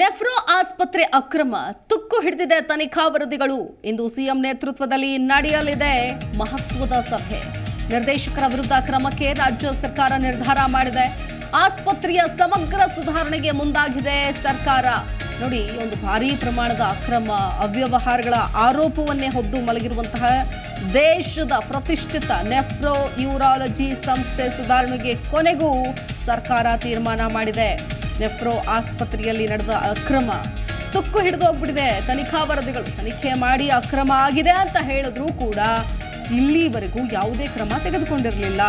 Nephro ಆಸ್ಪತ್ರೆ ಅಕ್ರಮ, ತುಕ್ಕು ಹಿಡಿದಿದೆ ತನಿಖಾ ವರದಿಗಳು. ಇಂದು ಸಿಎಂ ನೇತೃತ್ವದಲ್ಲಿ ನಡೆಯಲಿದೆ ಮಹತ್ವದ ಸಭೆ. ನಿರ್ದೇಶಕರ ವಿರುದ್ಧ ಕ್ರಮಕ್ಕೆ ರಾಜ್ಯ ಸರ್ಕಾರ ನಿರ್ಧಾರ ಮಾಡಿದೆ. ಆಸ್ಪತ್ರೆಯ ಸಮಗ್ರ ಸುಧಾರಣೆಗೆ ಮುಂದಾಗಿದೆ ಸರ್ಕಾರ. ನೋಡಿ ಒಂದು ಭಾರೀ ಪ್ರಮಾಣದ ಅಕ್ರಮ ಅವ್ಯವಹಾರಗಳ ಆರೋಪವನ್ನೇ ಹೊದ್ದು ಮಲಗಿರುವಂತಹ ದೇಶದ ಪ್ರತಿಷ್ಠಿತ ನೆಫ್ರೋ ಯೂರಾಲಜಿ ಸಂಸ್ಥೆ ಸುಧಾರಣೆಗೆ ಕೊನೆಗೂ ಸರ್ಕಾರ ತೀರ್ಮಾನ ಮಾಡಿದೆ. ನೆಫ್ರೋ ಆಸ್ಪತ್ರೆಯಲ್ಲಿ ನಡೆದ ಅಕ್ರಮ ತುಕ್ಕು ಹಿಡಿದು ಹೋಗ್ಬಿಟ್ಟಿದೆ. ತನಿಖಾ ವರದಿಗಳು. ತನಿಖೆ ಮಾಡಿ ಅಕ್ರಮ ಆಗಿದೆ ಅಂತ ಹೇಳಿದ್ರು ಕೂಡ ಇಲ್ಲಿವರೆಗೂ ಯಾವುದೇ ಕ್ರಮ ತೆಗೆದುಕೊಂಡಿರಲಿಲ್ಲ.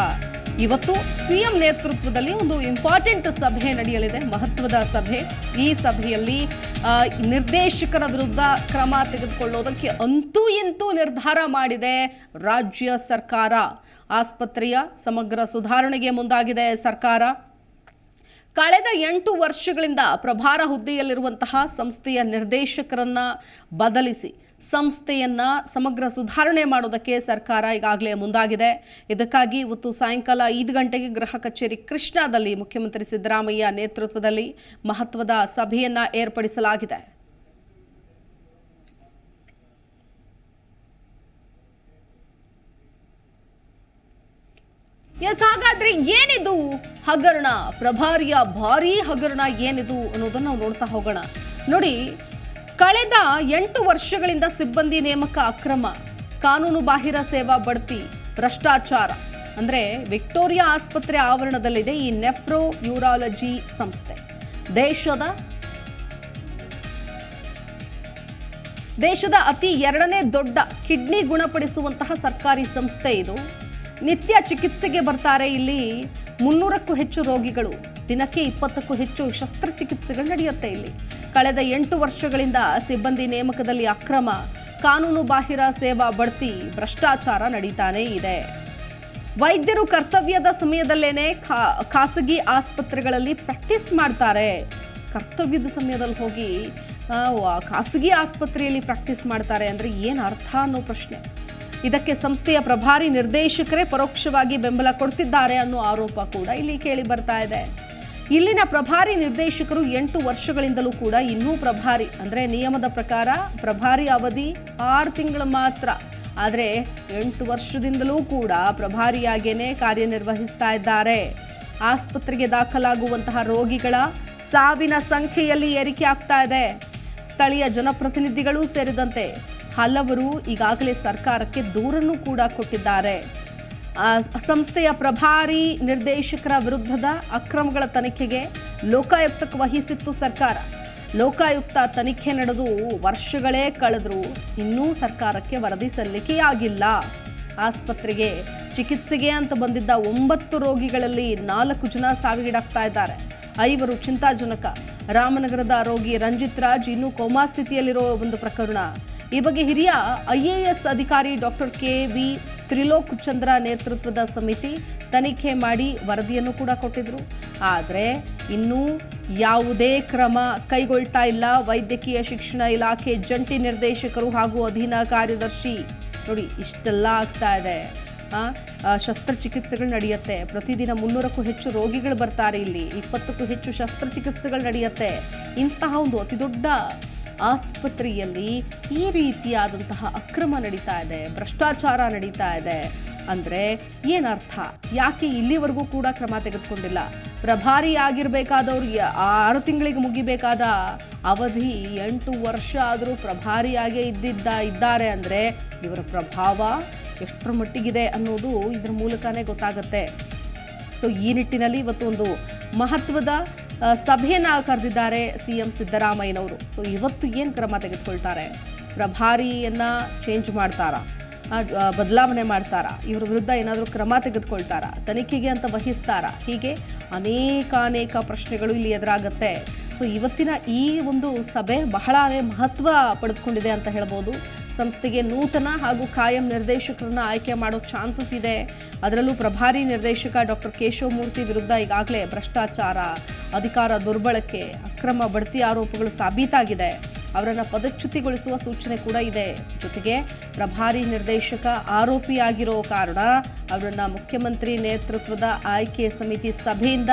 ಇವತ್ತು ಸಿಎಂ ನೇತೃತ್ವದಲ್ಲಿ ಒಂದು ಇಂಪಾರ್ಟೆಂಟ್ ಸಭೆ ನಡೆಯಲಿದೆ. ಮಹತ್ವದ ಸಭೆ. ಈ ಸಭೆಯಲ್ಲಿ ನಿರ್ದೇಶಕರ ವಿರುದ್ಧ ಕ್ರಮ ತೆಗೆದುಕೊಳ್ಳೋದಕ್ಕೆ ಅಂತೂ ಇಂತೂ ನಿರ್ಧಾರ ಮಾಡಿದೆ ರಾಜ್ಯ ಸರ್ಕಾರ. ಆಸ್ಪತ್ರೆಯ ಸಮಗ್ರ ಸುಧಾರಣೆಗೆ ಮುಂದಾಗಿದೆ ಸರ್ಕಾರ. ಕಳೆದ ಎಂಟು ವರ್ಷಗಳಿಂದ ಪ್ರಭಾರ ಹುದ್ದೆಯಲ್ಲಿರುವಂತಹ ಸಂಸ್ಥೆಯ ನಿರ್ದೇಶಕರನ್ನ ಬದಲಿಸಿ ಸಂಸ್ಥೆಯನ್ನ ಸಮಗ್ರ ಸುಧಾರಣೆ ಮಾಡೋದಕ್ಕೆ ಸರ್ಕಾರ ಈಗಾಗಲೇ ಮುಂದಾಗಿದೆ. ಇದಕ್ಕಾಗಿ ಇವತ್ತು ಸಾಯಂಕಾಲ ಐದು ಗಂಟೆಗೆ ಗೃಹ ಕಚೇರಿ ಕೃಷ್ಣಾದಲ್ಲಿ ಮುಖ್ಯಮಂತ್ರಿ ಸಿದ್ದರಾಮಯ್ಯ ನೇತೃತ್ವದಲ್ಲಿ ಮಹತ್ವದ ಸಭೆಯನ್ನ ಏರ್ಪಡಿಸಲಾಗಿದೆ. ಎಸ್, ಹಾಗಾದ್ರೆ ಏನಿದು ಹಗರಣ? ಪ್ರಭಾರಿಯ ಭಾರೀ ಹಗರಣ ಏನಿದು ಅನ್ನೋದನ್ನ ನಾವು ನೋಡ್ತಾ ಹೋಗೋಣ. ನೋಡಿ, ಕಳೆದ ಎಂಟು ವರ್ಷಗಳಿಂದ ಸಿಬ್ಬಂದಿ ನೇಮಕ ಅಕ್ರಮ, ಕಾನೂನು ಬಾಹಿರ ಸೇವಾ ಬಡ್ತಿ, ಭ್ರಷ್ಟಾಚಾರ, ಅಂದ್ರೆ ವಿಕ್ಟೋರಿಯಾ ಆಸ್ಪತ್ರೆ ಆವರಣದಲ್ಲಿದೆ ಈ ನೆಫ್ರೋ ಯೂರಾಲಜಿ ಸಂಸ್ಥೆ. ದೇಶದ ದೇಶದ ಅತಿ ಎರಡನೇ ದೊಡ್ಡ ಕಿಡ್ನಿ ಗುಣಪಡಿಸುವಂತಹ ಸರ್ಕಾರಿ ಸಂಸ್ಥೆ ಇದು. ನಿತ್ಯ ಚಿಕಿತ್ಸೆಗೆ ಬರ್ತಾರೆ ಇಲ್ಲಿ ಮುನ್ನೂರಕ್ಕೂ ಹೆಚ್ಚು ರೋಗಿಗಳು. ದಿನಕ್ಕೆ ಇಪ್ಪತ್ತಕ್ಕೂ ಹೆಚ್ಚು ಶಸ್ತ್ರಚಿಕಿತ್ಸೆಗಳು ನಡೆಯುತ್ತೆ ಇಲ್ಲಿ. ಕಳೆದ ಎಂಟು ವರ್ಷಗಳಿಂದ ಸಿಬ್ಬಂದಿ ನೇಮಕದಲ್ಲಿ ಅಕ್ರಮ, ಕಾನೂನು ಬಾಹಿರ ಸೇವಾ ಬಡ್ತಿ, ಭ್ರಷ್ಟಾಚಾರ ನಡೀತಾನೇ ಇದೆ. ವೈದ್ಯರು ಕರ್ತವ್ಯದ ಸಮಯದಲ್ಲೇನೆ ಖಾಸಗಿ ಆಸ್ಪತ್ರೆಗಳಲ್ಲಿ ಪ್ರಾಕ್ಟೀಸ್ ಮಾಡ್ತಾರೆ. ಕರ್ತವ್ಯದ ಸಮಯದಲ್ಲಿ ಹೋಗಿ ಖಾಸಗಿ ಆಸ್ಪತ್ರೆಯಲ್ಲಿ ಪ್ರಾಕ್ಟೀಸ್ ಮಾಡ್ತಾರೆ ಅಂದರೆ ಏನು ಅರ್ಥ ಅನ್ನೋ ಪ್ರಶ್ನೆ. ಇದಕ್ಕೆ ಸಂಸ್ಥೆಯ ಪ್ರಭಾರಿ ನಿರ್ದೇಶಕರೇ ಪರೋಕ್ಷವಾಗಿ ಬೆಂಬಲ ಕೊಡ್ತಿದ್ದಾರೆ ಅನ್ನೋ ಆರೋಪ ಕೂಡ ಇಲ್ಲಿ ಕೇಳಿ ಬರ್ತಾ ಇದೆ. ಇಲ್ಲಿನ ಪ್ರಭಾರಿ ನಿರ್ದೇಶಕರು ಎಂಟು ವರ್ಷಗಳಿಂದಲೂ ಕೂಡ ಇನ್ನೂ ಪ್ರಭಾರಿ, ಅಂದರೆ ನಿಯಮದ ಪ್ರಕಾರ ಪ್ರಭಾರಿ ಅವಧಿ ಆರು ತಿಂಗಳು ಮಾತ್ರ. ಆದರೆ ಎಂಟು ವರ್ಷದಿಂದಲೂ ಕೂಡ ಪ್ರಭಾರಿಯಾಗೇನೆ ಕಾರ್ಯನಿರ್ವಹಿಸ್ತಾ ಇದ್ದಾರೆ. ಆಸ್ಪತ್ರೆಗೆ ದಾಖಲಾಗುವಂತಹ ರೋಗಿಗಳ ಸಾವಿನ ಸಂಖ್ಯೆಯಲ್ಲಿ ಏರಿಕೆ ಆಗ್ತಾ ಇದೆ. ಸ್ಥಳೀಯ ಜನಪ್ರತಿನಿಧಿಗಳು ಸೇರಿದಂತೆ ಹಲವರು ಈಗಾಗಲೇ ಸರ್ಕಾರಕ್ಕೆ ದೂರನ್ನು ಕೂಡ ಕೊಟ್ಟಿದ್ದಾರೆ. ಸಂಸ್ಥೆಯ ಪ್ರಭಾರಿ ನಿರ್ದೇಶಕರ ವಿರುದ್ಧದ ಅಕ್ರಮಗಳ ತನಿಖೆಗೆ ಲೋಕಾಯುಕ್ತಕ್ಕೆ ವಹಿಸಿತ್ತು ಸರ್ಕಾರ. ಲೋಕಾಯುಕ್ತ ತನಿಖೆ ನಡೆದು ವರ್ಷಗಳೇ ಕಳೆದರೂ ಇನ್ನೂ ಸರ್ಕಾರಕ್ಕೆ ವರದಿ ಸಲ್ಲಿಕೆಯಾಗಿಲ್ಲ ಆಸ್ಪತ್ರೆಗೆ ಚಿಕಿತ್ಸೆಗೆ ಅಂತ ಬಂದಿದ್ದ ಒಂಬತ್ತು ರೋಗಿಗಳಲ್ಲಿ ನಾಲ್ಕು ಜನ ಸಾವಿಗೀಡಾಗ್ತಾ ಇದ್ದಾರೆ. ಐವರು ಚಿಂತಾಜನಕ. ರಾಮನಗರದ ರೋಗಿ ರಂಜಿತ್ ರಾಜ್ ಇನ್ನೂ ಕೋಮಾ ಸ್ಥಿತಿಯಲ್ಲಿರೋ ಒಂದು ಪ್ರಕರಣ. ಈ ಬಗ್ಗೆ ಹಿರಿಯ ಐಎಎಸ್ ಅಧಿಕಾರಿ doctor K V Trilok Chandra ನೇತೃತ್ವದ ಸಮಿತಿ ತನಿಖೆ ಮಾಡಿ ವರದಿಯನ್ನು ಕೂಡ ಕೊಟ್ಟಿದ್ರು. ಆದರೆ ಇನ್ನೂ ಯಾವುದೇ ಕ್ರಮ ಕೈಗೊಳ್ತಾ ಇಲ್ಲ. ವೈದ್ಯಕೀಯ ಶಿಕ್ಷಣ ಇಲಾಖೆ ಜಂಟಿ ನಿರ್ದೇಶಕರು ಹಾಗೂ ಅಧೀನ ಕಾರ್ಯದರ್ಶಿ. ನೋಡಿ, ಇಷ್ಟೆಲ್ಲ ಆಗ್ತಾ ಇದೆ. ಶಸ್ತ್ರಚಿಕಿತ್ಸೆಗಳು ನಡೆಯುತ್ತೆ. ಪ್ರತಿದಿನ ಮುನ್ನೂರಕ್ಕೂ ಹೆಚ್ಚು ರೋಗಿಗಳು ಬರ್ತಾರೆ ಇಲ್ಲಿ. ಇಪ್ಪತ್ತಕ್ಕೂ ಹೆಚ್ಚು ಶಸ್ತ್ರಚಿಕಿತ್ಸೆಗಳು ನಡೆಯುತ್ತೆ. ಇಂತಹ ಒಂದು ಅತಿ ದೊಡ್ಡ ಆಸ್ಪತ್ರೆಯಲ್ಲಿ ಈ ರೀತಿಯಾದಂತಹ ಅಕ್ರಮ ನಡೀತಾ ಇದೆ, ಭ್ರಷ್ಟಾಚಾರ ನಡೀತಾ ಇದೆ ಅಂದರೆ ಏನರ್ಥ? ಯಾಕೆ ಇಲ್ಲಿವರೆಗೂ ಕೂಡ ಕ್ರಮ ತೆಗೆದುಕೊಂಡಿಲ್ಲ? ಪ್ರಭಾರಿ ಆಗಿರಬೇಕಾದವ್ರು ಆರು ತಿಂಗಳಿಗೆ ಮುಗಿಬೇಕಾದ ಅವಧಿ ಎಂಟು ವರ್ಷ ಆದರೂ ಪ್ರಭಾರಿಯಾಗೇ ಇದ್ದಿದ್ದ, ಇದ್ದಾರೆ ಅಂದರೆ ಇವರ ಪ್ರಭಾವ ಎಷ್ಟರ ಮಟ್ಟಿಗಿದೆ ಅನ್ನೋದು ಇದ್ರ ಮೂಲಕನೇ ಗೊತ್ತಾಗುತ್ತೆ. ಸೊ ಈ ನಿಟ್ಟಿನಲ್ಲಿ ಇವತ್ತು ಒಂದು ಮಹತ್ವದ ಸಭೆಯನ್ನ ಕರೆದಿದ್ದಾರೆ ಸಿ ಎಂ ಸಿದ್ದರಾಮಯ್ಯನವರು. ಸೊ ಇವತ್ತು ಏನು ಕ್ರಮ ತೆಗೆದುಕೊಳ್ತಾರೆ? ಪ್ರಭಾರಿಯನ್ನ ಚೇಂಜ್ ಮಾಡ್ತಾರಾ? ಬದಲಾವಣೆ ಮಾಡ್ತಾರಾ? ಇವ್ರ ವಿರುದ್ಧ ಏನಾದರೂ ಕ್ರಮ ತೆಗೆದುಕೊಳ್ತಾರಾ? ತನಿಖೆಗೆ ಅಂತ ವಹಿಸ್ತಾರಾ? ಹೀಗೆ ಅನೇಕ ಅನೇಕ ಪ್ರಶ್ನೆಗಳು ಇಲ್ಲಿ ಎದುರಾಗುತ್ತೆ. ಸೊ ಇವತ್ತಿನ ಈ ಒಂದು ಸಭೆ ಬಹಳನೇ ಮಹತ್ವ ಪಡೆದುಕೊಂಡಿದೆ ಅಂತ ಹೇಳ್ಬೋದು. ಸಂಸ್ಥೆಗೆ ನೂತನ ಹಾಗೂ ಕಾಯಂ ನಿರ್ದೇಶಕರನ್ನು ಆಯ್ಕೆ ಮಾಡೋ ಚಾನ್ಸಸ್ ಇದೆ. ಅದರಲ್ಲೂ ಪ್ರಭಾರಿ ನಿರ್ದೇಶಕ ಡಾಕ್ಟರ್ ಕೇಶವಮೂರ್ತಿ ವಿರುದ್ಧ ಈಗಾಗಲೇ ಭ್ರಷ್ಟಾಚಾರ ಅಧಿಕಾರ ದುರ್ಬಳಕೆ, ಅಕ್ರಮ ಬಡ್ತಿ ಆರೋಪಗಳು ಸಾಬೀತಾಗಿದೆ. ಅವರನ್ನು ಪದಚ್ಯುತಿಗೊಳಿಸುವ ಸೂಚನೆ ಕೂಡ ಇದೆ. ಜೊತೆಗೆ ಪ್ರಭಾರಿ ನಿರ್ದೇಶಕ ಆರೋಪಿಯಾಗಿರೋ ಕಾರಣ ಅವರನ್ನು ಮುಖ್ಯಮಂತ್ರಿ ನೇತೃತ್ವದ ಆಯ್ಕೆ ಸಮಿತಿ ಸಭೆಯಿಂದ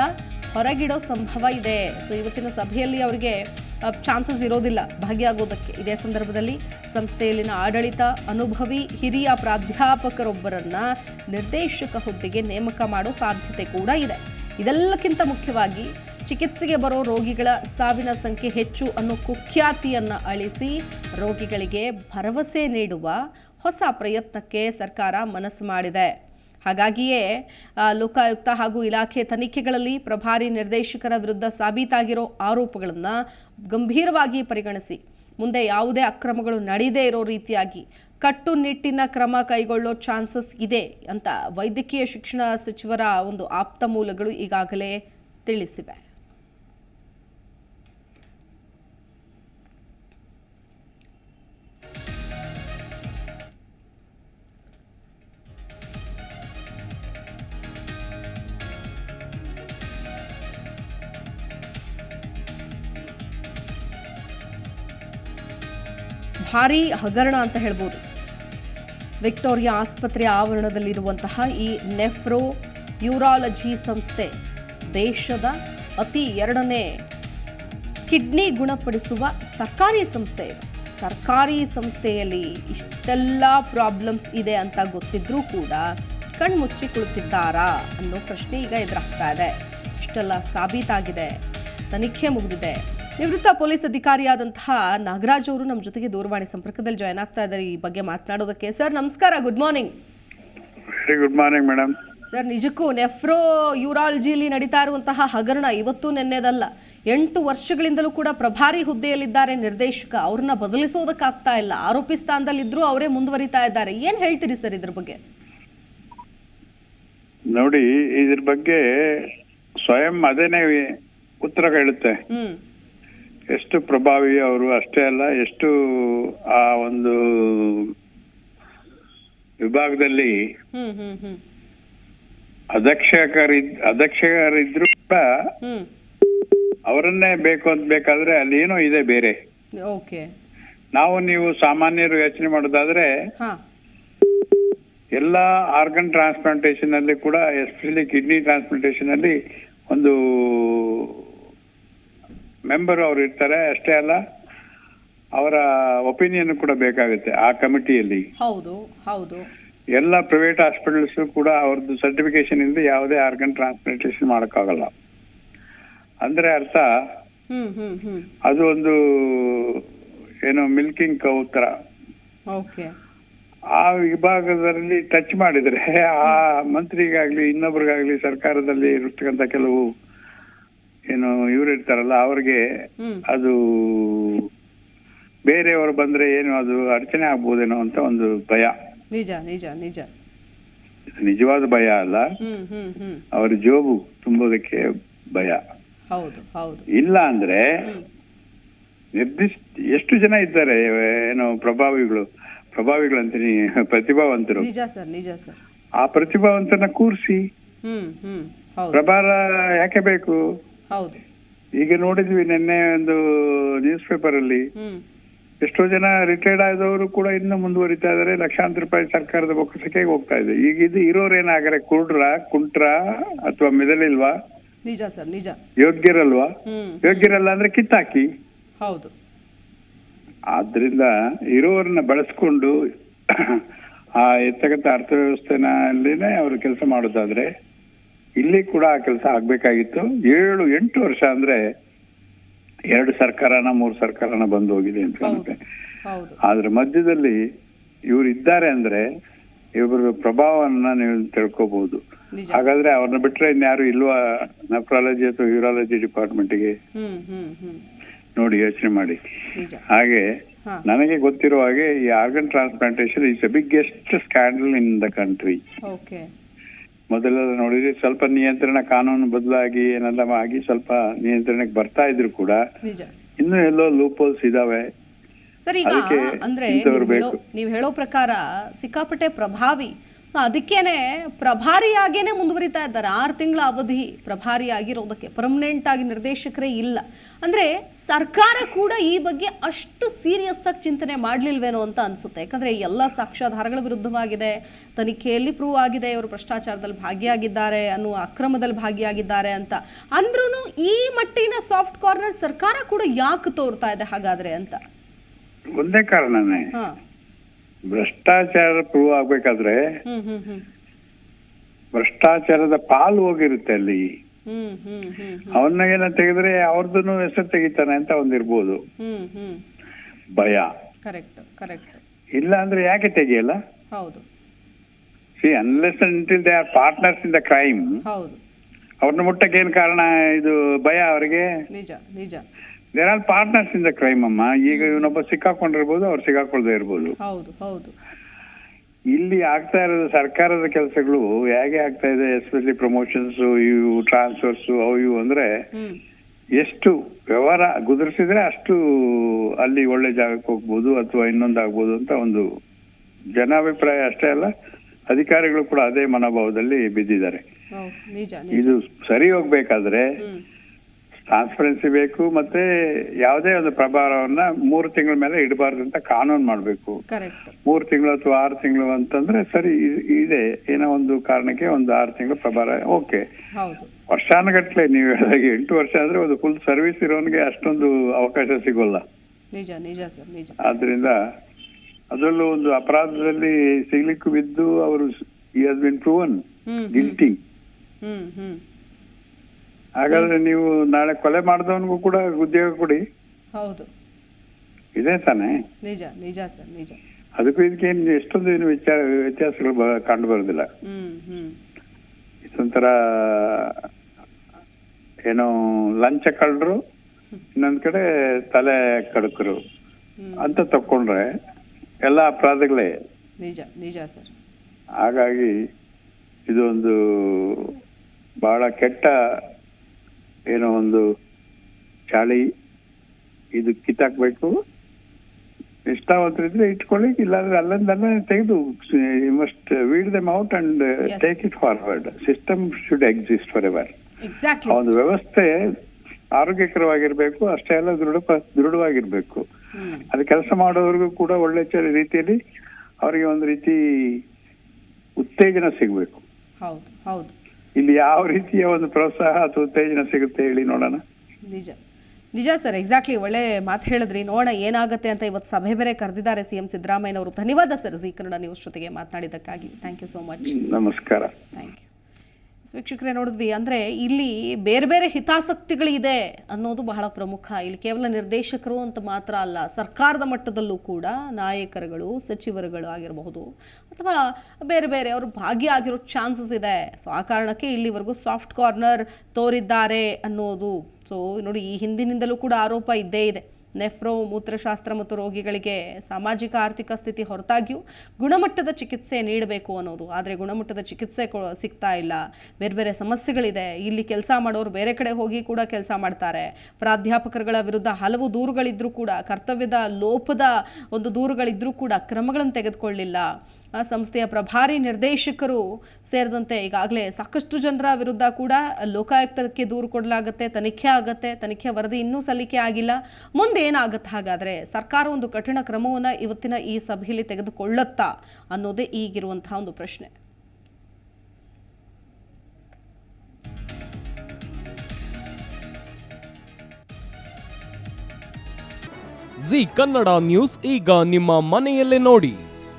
ಹೊರಗಿಡೋ ಸಂಭವ ಇದೆ. ಸೊ ಇವತ್ತಿನ ಸಭೆಯಲ್ಲಿ ಅವರಿಗೆ ಚಾನ್ಸಸ್ ಇರೋದಿಲ್ಲ ಭಾಗಿಯಾಗೋದಕ್ಕೆ. ಇದೇ ಸಂದರ್ಭದಲ್ಲಿ ಸಂಸ್ಥೆಯಲ್ಲಿನ ಆಡಳಿತ ಅನುಭವಿ ಹಿರಿಯ ಪ್ರಾಧ್ಯಾಪಕರೊಬ್ಬರನ್ನು ನಿರ್ದೇಶಕ ಹುದ್ದೆಗೆ ನೇಮಕ ಮಾಡೋ ಸಾಧ್ಯತೆ ಕೂಡ ಇದೆ. ಇದೆಲ್ಲಕ್ಕಿಂತ ಮುಖ್ಯವಾಗಿ ಚಿಕಿತ್ಸೆಗೆ ಬರೋ ರೋಗಿಗಳ ಸಾವಿನ ಸಂಖ್ಯೆ ಹೆಚ್ಚು ಅನ್ನೋ ಕುಖ್ಯಾತಿಯನ್ನು ಅಳಿಸಿ ರೋಗಿಗಳಿಗೆ ಭರವಸೆ ನೀಡುವ ಹೊಸ ಪ್ರಯತ್ನಕ್ಕೆ ಸರ್ಕಾರ ಮನಸ್ಸು ಮಾಡಿದೆ. ಹಾಗಾಗಿಯೇ ಲೋಕಾಯುಕ್ತ ಹಾಗೂ ಇಲಾಖೆ ತನಿಖೆಗಳಲ್ಲಿ ಪ್ರಭಾರಿ ನಿರ್ದೇಶಕರ ವಿರುದ್ಧ ಸಾಬೀತಾಗಿರೋ ಆರೋಪಗಳನ್ನು ಗಂಭೀರವಾಗಿ ಪರಿಗಣಿಸಿ, ಮುಂದೆ ಯಾವುದೇ ಅಕ್ರಮಗಳು ನಡೆಯದೇ ಇರೋ ರೀತಿಯಾಗಿ ಕಟ್ಟುನಿಟ್ಟಿನ ಕ್ರಮ ಕೈಗೊಳ್ಳೋ ಚಾನ್ಸಸ್ ಇದೆ ಅಂತ ವೈದ್ಯಕೀಯ ಶಿಕ್ಷಣ ಸಚಿವರ ಒಂದು ಆಪ್ತ ಮೂಲಗಳು ಈಗಾಗಲೇ ತಿಳಿಸಿವೆ. ಭಾರೀ ಹಗರಣ ಅಂತ ಹೇಳ್ಬೋದು. ವಿಕ್ಟೋರಿಯಾ ಆಸ್ಪತ್ರೆಯ ಆವರಣದಲ್ಲಿರುವಂತಹ ಈ ನೆಫ್ರೋ ಯೂರಾಲಜಿ ಸಂಸ್ಥೆ ದೇಶದ ಅತಿ ಎರಡನೇ ಕಿಡ್ನಿ ಗುಣಪಡಿಸುವ ಸರ್ಕಾರಿ ಸಂಸ್ಥೆ ಇದು. ಸರ್ಕಾರಿ ಸಂಸ್ಥೆಯಲ್ಲಿ ಇಷ್ಟೆಲ್ಲ ಪ್ರಾಬ್ಲಮ್ಸ್ ಇದೆ ಅಂತ ಗೊತ್ತಿದ್ರೂ ಕೂಡ ಕಣ್ಮುಚ್ಚಿ ಕುಳಿತಿದ್ದಾರಾ ಅನ್ನೋ ಪ್ರಶ್ನೆ ಈಗ ಎದುರಾಗ್ತಾ ಇದೆ. ಇಷ್ಟೆಲ್ಲ ಸಾಬೀತಾಗಿದೆ. ತನಿಖೆ ಮುಗಿದಿದೆ. ನಿವೃತ್ತ ಪೊಲೀಸ್ ಅಧಿಕಾರಿಯಾದಂತಹ ನಾಗರಾಜ್ ಅವರು ನಮ್ಮ ಜೊತೆಗೆ ದೂರವಾಣಿ ಸಂಪರ್ಕದಲ್ಲಿ ಜಾಯ್ನ್ ಆಗ್ತಾ ಇದ್ದಾರೆ. ಈ ಬಗ್ಗೆ ಮಾತನಾಡೋದಕ್ಕೆ. ಸರ್ ನಮಸ್ಕಾರ. Good morning very good morning madam sir ನಿಜಕ್ಕೂ ನೆಫ್ರೋ ಯೂರಾಲಜಿಯಲ್ಲಿ ನಡೀತಾ ಇರುವಂತಹ ಹಗರಣ ಇವತ್ತು ನೆನ್ನೆದಲ್ಲ. ಎಂಟು ವರ್ಷಗಳಿಂದಲೂ ಕೂಡ ಪ್ರಭಾರಿ ಹುದ್ದೆಯಲ್ಲಿದ್ದಾರೆ ನಿರ್ದೇಶಕ. ಅವ್ರನ್ನ ಬದಲಿಸೋದಕ್ಕಾಗ್ತಾ ಇಲ್ಲ. ಆರೋಪಿ ಸ್ಥಾನದಲ್ಲಿದ್ದರೂ ಅವರೇ ಮುಂದುವರಿತಾ ಇದ್ದಾರೆ. ಏನು ಹೇಳ್ತೀರಿ ಸರ್ ಇದ್ರ ಬಗ್ಗೆ? ನೋಡಿ ಇದ್ರ ಬಗ್ಗೆ ಸ್ವಯಂ ಅದೇನೇ ಉತ್ತರ ಹೇಳುತ್ತೆ. ಹ್ಮ್. ಎಷ್ಟು ಪ್ರಭಾವಿ ಅವರು ಅಷ್ಟೇ ಅಲ್ಲ ಎಷ್ಟು ಆ ಒಂದು ವಿಭಾಗದಲ್ಲಿ ಅಧ್ಯಕ್ಷಕರಿದ್ ಅಧ್ಯಕ್ಷರಿದ್ರು ಕೂಡ ಅವರನ್ನೇ ಬೇಕು ಅಂತ ಬೇಕಾದ್ರೆ ಅಲ್ಲಿ ಏನೋ ಇದೆ ಬೇರೆ. ನಾವು ನೀವು ಸಾಮಾನ್ಯರು ಯೋಚನೆ ಮಾಡೋದಾದ್ರೆ ಎಲ್ಲ ಆರ್ಗನ್ ಟ್ರಾನ್ಸ್ಪ್ಲಾಂಟೇಶನ್ ಅಲ್ಲಿ ಕೂಡ ಎಸ್ಪೆಷಲಿ ಕಿಡ್ನಿ ಟ್ರಾನ್ಸ್ಪ್ಲಾಂಟೇಶನ್ ಅಲ್ಲಿ ಒಂದು ಮೆಂಬರ್ ಅವರು ಇರ್ತಾರೆ ಅಷ್ಟೇ ಅಲ್ಲ ಅವರ ಒಪಿನಿಯನ್ ಕೂಡ ಬೇಕಾಗುತ್ತೆ ಆ ಕಮಿಟಿಯಲ್ಲಿ. ಹೌದು ಹೌದು. ಎಲ್ಲ ಪ್ರೈವೇಟ್ ಹಾಸ್ಪಿಟಲ್ಸ್ ಕೂಡ ಅವ್ರದ್ದು ಸರ್ಟಿಫಿಕೇಶನ್ ಇಲ್ಲದೆ ಯಾವುದೇ ಆರ್ಗನ್ ಟ್ರಾನ್ಸ್ಪ್ಲಾಂಟೇಶನ್ ಮಾಡೋಕ್ಕಾಗಲ್ಲ. ಅಂದ್ರೆ ಅರ್ಥ? ಅದು ಒಂದು ಏನು ಮಿಲ್ಕಿಂಗ್ ಕೌ ತರ ಆ ವಿಭಾಗದಲ್ಲಿ ಟಚ್ ಮಾಡಿದ್ರೆ ಆ ಮಂತ್ರಿಗಾಗ್ಲಿ ಇನ್ನೊಬ್ರಿಗಾಗ್ಲಿ ಸರ್ಕಾರದಲ್ಲಿ ಇರತಕ್ಕಂಥ ಕೆಲವು ಏನು ಇವ್ರು ಇರ್ತಾರಲ್ಲ ಅವ್ರಿಗೆ ಅದು ಬೇರೆಯವರು ಬಂದ್ರೆ ಏನು ಅದು ಅಡಚಣೆ ಆಗ್ಬೋದೇನೋ ಅಂತ ಒಂದು ಭಯ. ನಿಜ ನಿಜ ನಿಜ. ನಿಜವಾದ ಭಯ ಅಲ್ಲ. ಅವ್ರ ಜೋಬು ತುಂಬೋದಕ್ಕೆ ಭಯ. ಹೌದು ಹೌದು. ಇಲ್ಲ ಅಂದ್ರೆ ನಿರ್ದಿಷ್ಟ ಎಷ್ಟು ಜನ ಇದ್ದಾರೆ ಏನೋ ಪ್ರಭಾವಿಗಳು? ಪ್ರಭಾವಿಗಳು ಅಂತೀನಿ ಪ್ರತಿಭಾವಂತರು. ನಿಜ ಸರ್ ನಿಜ ಸರ್. ಆ ಪ್ರತಿಭಾವಂತನ ಕೂರಿಸಿ. ಪ್ರಭಾರ ಯಾಕೆ ಬೇಕು? ಹೌದು. ಈಗ ನೋಡಿದ್ವಿ ನಿನ್ನೆ ಒಂದು ನ್ಯೂಸ್ ಪೇಪರ್ ಅಲ್ಲಿ ಎಷ್ಟೋ ಜನ ರಿಟೈರ್ಡ್ ಆದವರು ಕೂಡ ಇನ್ನೂ ಮುಂದುವರಿತಾ ಇದಾರೆ ಲಕ್ಷಾಂತರ ರೂಪಾಯಿ ಸರ್ಕಾರದ ಬೊಕ್ಕಸಕ್ಕೆ ಹೋಗ್ತಾ ಇದೆ. ಈಗ ಇದು ಇರೋರು ಏನಾಗ್ರೆ ಕುರುಡ್ರ ಕುಂಟ್ರ ಅಥವಾ ಮೆದಲಿಲ್ವಾ ನಿಜ ಸರ್ ನಿಜ. ಯೋಗ್ಯರಲ್ವಾ? ಯೋಗ್ಯರಲ್ಲ ಅಂದ್ರೆ ಕಿತ್ತಾಕಿ. ಹೌದು. ಆದ್ರಿಂದ ಇರೋರನ್ನ ಬಳಸ್ಕೊಂಡು ಆ ಎತ್ತಗತ್ತ ಅರ್ಥವ್ಯವಸ್ಥೆನಲ್ಲಿನೇ ಅವರು ಕೆಲಸ ಮಾಡೋದಾದ್ರೆ ಇಲ್ಲಿ ಕೂಡ ಆ ಕೆಲಸ ಆಗ್ಬೇಕಾಗಿತ್ತು. ಏಳು ಎಂಟು ವರ್ಷ ಅಂದ್ರೆ ಎರಡು ಸರ್ಕಾರನ ಮೂರು ಸರ್ಕಾರನ ಬಂದು ಹೋಗಿದೆ ಅಂತ ಕಾಣುತ್ತೆ ಆದ್ರೆ ಮಧ್ಯದಲ್ಲಿ ಇವ್ರು ಇದ್ದಾರೆ ಅಂದ್ರೆ ಇವ್ರ ಪ್ರಭಾವವನ್ನ ನೀವು ತಿಳ್ಕೋಬಹುದು. ಹಾಗಾದ್ರೆ ಅವ್ರನ್ನ ಬಿಟ್ರೆ ಇನ್ಯಾರು ಇಲ್ವಾ? ನೆಫ್ರಾಲಜಿ ಅಥವಾ ಯೂರಾಲಜಿ ಡಿಪಾರ್ಟ್ಮೆಂಟ್ಗೆ ನೋಡಿ ಯೋಚನೆ ಮಾಡಿ. ಹಾಗೆ ನನಗೆ ಗೊತ್ತಿರೋ ಹಾಗೆ ಈ organ transplantation is a biggest scandal in the country ಮೊದಲೆಲ್ಲ ನೋಡಿದ್ರೆ ಸ್ವಲ್ಪ ನಿಯಂತ್ರಣ ಕಾನೂನು ಬದಲಾಗಿ ಏನೆಲ್ಲ ಆಗಿ ಸ್ವಲ್ಪ ನಿಯಂತ್ರಣಕ್ಕೆ ಬರ್ತಾ ಇದ್ರು ಕೂಡ ಇನ್ನು ಎಲ್ಲೋ ಲೂಪೋಲ್ಸ್ ಇದಾವೆ. ಸರ್ ಈಗ ಅಂದ್ರೆ ನೀವು ಹೇಳೋ ಪ್ರಕಾರ ಸಿಕ್ಕಾಪಟ್ಟೆ ಪ್ರಭಾವಿ ಅದಕ್ಕೇನೆ ಪ್ರಭಾರಿಯಾಗೇನೆ ಮುಂದುವರಿತಾ ಇದ್ದಾರೆ. ಆರು ತಿಂಗಳ ಅವಧಿ ಪ್ರಭಾರಿಯಾಗಿರೋದಕ್ಕೆ ಪರ್ಮನೆಂಟ್ ಆಗಿ ನಿರ್ದೇಶಕರೇ ಇಲ್ಲ. ಅಂದ್ರೆ ಸರ್ಕಾರ ಕೂಡ ಈ ಬಗ್ಗೆ ಅಷ್ಟು ಸೀರಿಯಸ್ ಆಗಿ ಚಿಂತನೆ ಮಾಡಲಿಲ್ವೇನೋ ಅಂತ ಅನ್ಸುತ್ತೆ. ಯಾಕಂದ್ರೆ ಎಲ್ಲ ಸಾಕ್ಷ್ಯಾಧಾರಗಳ ವಿರುದ್ಧವಾಗಿದೆ. ತನಿಖೆಯಲ್ಲಿ ಪ್ರೂವ್ ಆಗಿದೆ. ಇವರು ಭ್ರಷ್ಟಾಚಾರದಲ್ಲಿ ಭಾಗಿಯಾಗಿದ್ದಾರೆ ಅನ್ನುವ ಅಕ್ರಮದಲ್ಲಿ ಭಾಗಿಯಾಗಿದ್ದಾರೆ ಅಂತ. ಅಂದ್ರೂ ಈ ಮಟ್ಟಿನ ಸಾಫ್ಟ್ ಕಾರ್ನರ್ ಸರ್ಕಾರ ಕೂಡ ಯಾಕೆ ತೋರ್ತಾ ಇದೆ ಹಾಗಾದ್ರೆ ಅಂತ? ಒಂದೇ ಕಾರಣನೇ ಹಾ. ಭ್ರಷ್ಟಾಚಾರ ಪ್ರೂವ್ ಆಗ್ಬೇಕಾದ್ರೆ ಭ್ರಷ್ಟಾಚಾರದ ಪಾಲು ಹೋಗಿರುತ್ತೆ ಅಲ್ಲಿ. ಅವನ್ನ ತೆಗೆದ್ರೆ ಅವ್ರದ್ದು ಹೆಸರು ತೆಗಿತಾನೆ ಅಂತ ಒಂದಿರ್ಬೋದು. ಭಯ. ಇಲ್ಲ ಅಂದ್ರೆ ಯಾಕೆ ತೆಗಿಯಲ್ಲ? ಹೌದು. See unless until they are partners in the crime ಅವ್ರನ್ನ ಮುಟ್ಟಕ್ಕೆ ಏನ್ ಕಾರಣ? ಇದು ಭಯ ಅವರಿಗೆ? ನಿಜ ನಿಜ. There are partners in the crime ಅಮ್ಮ. ಈಗ ಇವನೊಬ್ಬ ಸಿಕ್ಕಾಕೊಂಡಿರ್ಬೋದು ಅವ್ರು ಸಿಕ್ಕಾಕೊಳ್ದೇ ಇರ್ಬೋದು. ಹೌದು ಹೌದು. ಇಲ್ಲಿ ಆಗ್ತಾ ಇರೋದು ಸರ್ಕಾರದ ಕೆಲಸಗಳು ಹೇಗೆ ಆಗ್ತಾ ಇದೆ ಎಸ್ಪೆಷಲಿ ಪ್ರಮೋಷನ್ಸ್ ಇವು ಟ್ರಾನ್ಸ್ಫರ್ಸ್ ಅವು ಇವು ಅಂದ್ರೆ ಎಷ್ಟು ವ್ಯವಹಾರ ಗುದರ್ಸಿದ್ರೆ ಅಷ್ಟು ಅಲ್ಲಿ ಒಳ್ಳೆ ಜಾಗಕ್ಕೆ ಹೋಗ್ಬೋದು ಅಥವಾ ಇನ್ನೊಂದಾಗ್ಬೋದು ಅಂತ ಒಂದು ಜನಾಭಿಪ್ರಾಯ ಅಷ್ಟೇ ಅಲ್ಲ ಅಧಿಕಾರಿಗಳು ಕೂಡ ಅದೇ ಮನೋಭಾವದಲ್ಲಿ ಬಿದ್ದಿದ್ದಾರೆ. ಇದು ಸರಿ ಹೋಗ್ಬೇಕಾದ್ರೆ ಟ್ರಾನ್ಸ್ಪರೆನ್ಸಿ ಬೇಕು ಮತ್ತೆ ಯಾವುದೇ ಒಂದು ಪ್ರಭಾವವನ್ನ ಮೂರು ತಿಂಗಳ ಮೇಲೆ ಇಡಬಾರ್ದು ಅಂತ ಕಾನೂನು ಮಾಡಬೇಕು. ಮೂರು ತಿಂಗಳು ಅಥವಾ ಆರು ತಿಂಗಳು ಅಂತಂದ್ರೆ ಸರಿ ಇದೆ. ಏನೋ ಒಂದು ಕಾರಣಕ್ಕೆ ಒಂದು ಆರು ತಿಂಗಳು ಪ್ರಭಾರ ಓಕೆ. ವರ್ಷಾನುಗಟ್ಲೆ ನೀವು ಹೇಳಿದಾಗೆ ಎಂಟು ವರ್ಷ ಆದ್ರೆ ಒಂದು ಫುಲ್ ಸರ್ವಿಸ್ ಇರೋನ್ಗೆ ಅಷ್ಟೊಂದು ಅವಕಾಶ ಸಿಗೋಲ್ಲ. ನಿಜ ನಿಜ ಸರ್ ನಿಜ. ಆದ್ರಿಂದ ಅದರಲ್ಲೂ ಒಂದು ಅಪರಾಧದಲ್ಲಿ ಸಿಗ್ಲಿಕ್ಕೂ ಬಿದ್ದು ಅವರು ಹಸ್ ಬಿನ್ ಪ್ರೂವನ್ ಗಿಲ್ಟಿ ಹಾಗಾದ್ರೆ ನೀವು ನಾಳೆ ಕೊಲೆ ಮಾಡಿದವನಿಗೂ ಕೂಡ ಉದ್ಯೋಗ ಕೊಡಿ. ಹೌದು. ಇದೇ ತಾನೆ? ನಿಜ ನಿಜ ಸರ್ ನಿಜ. ಅದಕ್ಕೂ ಇದಕ್ಕೆ ಏನು ಎಷ್ಟೊಂದು ಏನು ವಿಚಾರ ವ್ಯತ್ಯಾಸಗಳು ಕಂಡು ಬರೋದಿಲ್ಲ. ಇದೊಂಥರ ಏನೋ ಲಂಚ ಕಳ್ಳರು ಇನ್ನೊಂದ್ ಕಡೆ ತಲೆ ಕಡಕರು ಅಂತ ತಕೊಂಡ್ರೆ ಎಲ್ಲ ಅಪರಾಧಗಳೇ. ನಿಜ ನಿಜ ಸರ್. ಹಾಗಾಗಿ ಇದೊಂದು ಬಹಳ ಕೆಟ್ಟ ಏನೋ ಒಂದು ಚಾಳಿ ಇದು ಕಿತ್ತಾಕ್ಬೇಕು. ನಿಷ್ಠಾವಂತರಿದ್ರೆ ಇಟ್ಕೊಳ್ಳಿ ಇಲ್ಲಾಂದ್ರೆ ಅಲ್ಲಿಂದಲ್ಲೇ ತೆಗೆದು must weed them out and take it forward system should exist forever ಆ ಒಂದು ವ್ಯವಸ್ಥೆ ಆರೋಗ್ಯಕರವಾಗಿರ್ಬೇಕು ಅಷ್ಟೇ ಅಲ್ಲ ದೃಢ ದೃಢವಾಗಿರ್ಬೇಕು. ಅದು ಕೆಲಸ ಮಾಡೋವ್ರಿಗೂ ಕೂಡ ಒಳ್ಳೆ ರೀತಿಯಲ್ಲಿ ಅವರಿಗೆ ಒಂದು ರೀತಿ ಉತ್ತೇಜನ ಸಿಗಬೇಕು. ಹೌದು ಹೌದು. ಇಲ್ಲಿ ಯಾವ ರೀತಿಯ ಒಂದು ಪ್ರೋತ್ಸಾಹ ಅಥವಾ ಉತ್ತೇಜನ ಸಿಗುತ್ತೆ ಹೇಳಿ ನೋಡೋಣ. ನಿಜ. ನಿಜ ಸರ್ ಎಕ್ಸಾಕ್ಟ್ಲಿ ಒಳ್ಳೆ ಮಾತು ಹೇಳಿದ್ರಿ. ನೋಡೋಣ ಏನಾಗುತ್ತೆ ಅಂತ ಇವತ್ತು ಸಭೆ ಬೇರೆ ಕರೆದಿದ್ದಾರೆ ಸಿ ಎಂ ಸಿದ್ದರಾಮಯ್ಯನವರು. ಧನ್ಯವಾದ ಸರ್ ಜಿ ಕನ್ನಡ ನ್ಯೂಸ್ ಜೊತೆಗೆ ಮಾತನಾಡಿದ್ದಕ್ಕಾಗಿ. ಥ್ಯಾಂಕ್ ಯು ಸೋ ಮಚ್ ನಮಸ್ಕಾರ. ಥ್ಯಾಂಕ್ ಯು ವೀಕ್ಷಕರೇ ನೋಡಿದ್ವಿ, ಅಂದರೆ ಇಲ್ಲಿ ಬೇರೆ ಬೇರೆ ಹಿತಾಸಕ್ತಿಗಳಿದೆ ಅನ್ನೋದು ಬಹಳ ಪ್ರಮುಖ. ಇಲ್ಲಿ ಕೇವಲ ನಿರ್ದೇಶಕರು ಅಂತ ಮಾತ್ರ ಅಲ್ಲ, ಸರ್ಕಾರದ ಮಟ್ಟದಲ್ಲೂ ಕೂಡ ನಾಯಕರುಗಳು, ಸಚಿವರುಗಳು ಆಗಿರಬಹುದು, ಅಥವಾ ಬೇರೆ ಬೇರೆ ಅವರು ಭಾಗಿಯಾಗಿರೋ ಚಾನ್ಸಸ್ ಇದೆ. ಸೊ ಆ ಕಾರಣಕ್ಕೆ ಇಲ್ಲಿವರೆಗೂ ಸಾಫ್ಟ್ ಕಾರ್ನರ್ ತೋರಿದ್ದಾರೆ ಅನ್ನೋದು. ಸೊ ನೋಡಿ, ಈ ಹಿಂದಿನಿಂದಲೂ ಕೂಡ ಆರೋಪ ಇದ್ದೇ ಇದೆ. ನೆಫ್ರೋ ಮೂತ್ರಶಾಸ್ತ್ರ ಮತ್ತು ರೋಗಿಗಳಿಗೆ ಸಾಮಾಜಿಕ ಆರ್ಥಿಕ ಸ್ಥಿತಿ ಹೊರತಾಗಿಯೂ ಗುಣಮಟ್ಟದ ಚಿಕಿತ್ಸೆ ನೀಡಬೇಕು ಅನ್ನೋದು. ಆದರೆ ಗುಣಮಟ್ಟದ ಚಿಕಿತ್ಸೆ ಸಿಗ್ತಾ ಇಲ್ಲ. ಬೇರೆ ಬೇರೆ ಸಮಸ್ಯೆಗಳಿದೆ. ಇಲ್ಲಿ ಕೆಲಸ ಮಾಡೋರು ಬೇರೆ ಕಡೆ ಹೋಗಿ ಕೂಡ ಕೆಲಸ ಮಾಡ್ತಾರೆ. ಪ್ರಾಧ್ಯಾಪಕರುಗಳ ವಿರುದ್ಧ ಹಲವು ದೂರುಗಳಿದ್ರೂ ಕೂಡ, ಕರ್ತವ್ಯದ ಲೋಪದ ಒಂದು ದೂರುಗಳಿದ್ರೂ ಕೂಡ ಕ್ರಮಗಳನ್ನು ತೆಗೆದುಕೊಳ್ಳಿಲ್ಲ. ಆ ಸಂಸ್ಥೆಯ ಪ್ರಭಾರಿ ನಿರ್ದೇಶಕರು ಸೇರಿದಂತೆ ಈಗಾಗಲೇ ಸಾಕಷ್ಟು ಜನರ ವಿರುದ್ಧ ಕೂಡ ಲೋಕಾಯುಕ್ತಕ್ಕೆ ದೂರು ಕೊಡಲಾಗುತ್ತೆ, ತನಿಖೆ ಆಗುತ್ತೆ, ತನಿಖೆ ವರದಿ ಇನ್ನೂ ಸಲ್ಲಿಕೆ ಆಗಿಲ್ಲ. ಮುಂದೆ ಏನಾಗುತ್ತೆ ಹಾಗಾದರೆ ಸರ್ಕಾರ ಒಂದು ಕಠಿಣ ಕ್ರಮವನ್ನು ಇವತ್ತಿನ ಈ ಸಭೆಯಲ್ಲಿ ತೆಗೆದುಕೊಳ್ಳುತ್ತಾ ಅನ್ನೋದೇ ಈಗಿರುವಂತಹ ಒಂದು ಪ್ರಶ್ನೆ. ಜಿ ಕನ್ನಡ ನ್ಯೂಸ್ ಈಗ ನಿಮ್ಮ ಮನೆಯಲ್ಲೇ ನೋಡಿ.